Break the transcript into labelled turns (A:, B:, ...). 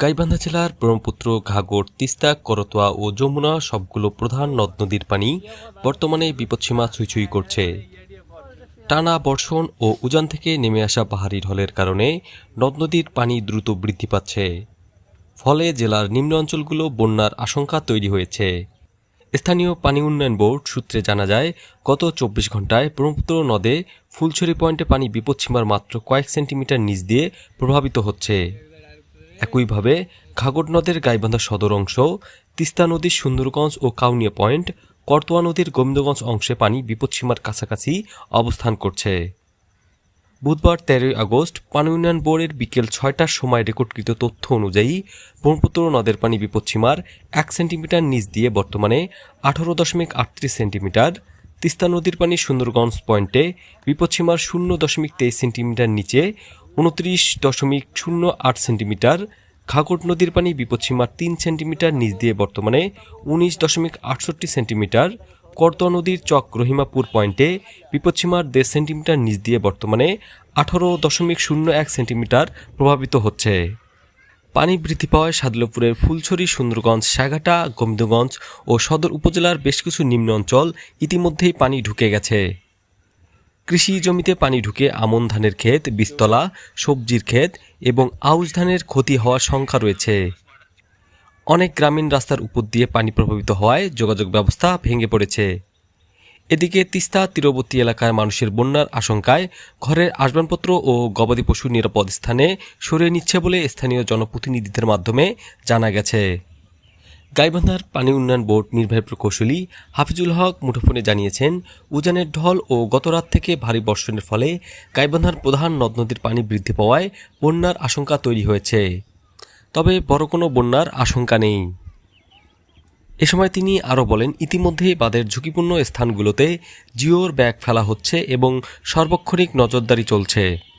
A: গাইবান্ধা জেলার ব্রহ্মপুত্র, ঘাগর, তিস্তা, করতোয়া ও যমুনা সবগুলো প্রধান নদ নদীর পানি বর্তমানে বিপদসীমা ছুঁই করছে। টানা বর্ষণ ও উজান থেকে নেমে আসা পাহাড়ি ঢলের কারণে নদ নদীর পানি দ্রুত বৃদ্ধি পাচ্ছে। ফলে জেলার নিম্ন অঞ্চলগুলো বন্যার আশঙ্কা তৈরি হয়েছে। স্থানীয় পানি উন্নয়ন বোর্ড সূত্রে জানা যায়, গত চব্বিশ ঘন্টায় ব্রহ্মপুত্র নদে ফুলছড়ি পয়েন্টে পানি বিপদসীমার মাত্র কয়েক সেন্টিমিটার নিচ দিয়ে প্রভাবিত হচ্ছে। একইভাবে ঘাগর নদের গাইবান্ধা সদর অংশ, তিস্তা নদীর সুন্দরগঞ্জ ও কাউনিয়া পয়েন্ট, করতোয়া নদীর গোবিন্দগঞ্জ অংশে পানি বিপদসীমার কাছাকাছি অবস্থান করছে। বুধবার তেরোই আগস্ট পানি উন্নয়ন বোর্ডের বিকেল ছয়টার সময় রেকর্ডকৃত তথ্য অনুযায়ী ব্রহ্মপুত্র নদের পানি বিপদসীমার এক সেন্টিমিটার নিচ দিয়ে বর্তমানে আঠারো দশমিক আটত্রিশ সেন্টিমিটার, তিস্তা নদীর পানি সুন্দরগঞ্জ পয়েন্টে বিপদসীমার শূন্য দশমিক তেইশ সেন্টিমিটার নিচে উনত্রিশ দশমিক শূন্য আট সেন্টিমিটার ঘাগট নদীর পানি বিপদসীমার তিন সেন্টিমিটার, নিচ দিয়ে বর্তমানে উনিশ দশমিক আটষট্টি সেন্টিমিটার, করতোয়া নদীর চক রহিমাপুর পয়েন্টে বিপদসীমার দেড় সেন্টিমিটার, নিচ দিয়ে বর্তমানে আঠারো দশমিক শূন্য এক সেন্টিমিটার প্রভাবিত হচ্ছে। পানি বৃদ্ধি পাওয়ায় সাদলপুরের ফুলছড়ি, সুন্দরগঞ্জ, সাগাটা, গোবিন্দগঞ্জ ও সদর উপজেলার বেশ কিছু নিম্ন অঞ্চল ইতিমধ্যেই পানি ঢুকে গেছে। কৃষি জমিতে পানি ঢুকে আমন ধানের ক্ষেত, বীজতলা, সবজির ক্ষেত এবং আউশ ধানের ক্ষতি হওয়ার সংখ্যা রয়েছে। অনেক গ্রামীণ রাস্তার উপর দিয়ে পানি প্রভাবিত হওয়ায় যোগাযোগ ব্যবস্থা ভেঙে পড়েছে। এদিকে তিস্তা, তীরবর্তী এলাকার মানুষের বন্যার আশঙ্কায় ঘরের আসবাবপত্র ও গবাদি পশু নিরাপদ স্থানে সরিয়ে নিচ্ছে বলে স্থানীয় জনপ্রতিনিধিদের মাধ্যমে জানা গেছে। গাইবান্ধার পানি উন্নয়ন বোর্ড নির্বাহী প্রকৌশলী হাফিজুল হক মুঠোফোনে জানিয়েছেন, উজানের ঢল ও গতরাত থেকে ভারী বর্ষণের ফলে গাইবান্ধার প্রধান নদ নদীর পানি বৃদ্ধি পাওয়ায় বন্যার আশঙ্কা তৈরি হয়েছে। তবে বড় কোনো বন্যার আশঙ্কা নেই। এ সময় তিনি আরও বলেন ইতিমধ্যেই বাঁধের ঝুঁকিপূর্ণ স্থানগুলোতে জিওর ব্যাগ ফেলা হচ্ছে এবং সর্বক্ষণিক নজরদারি চলছে।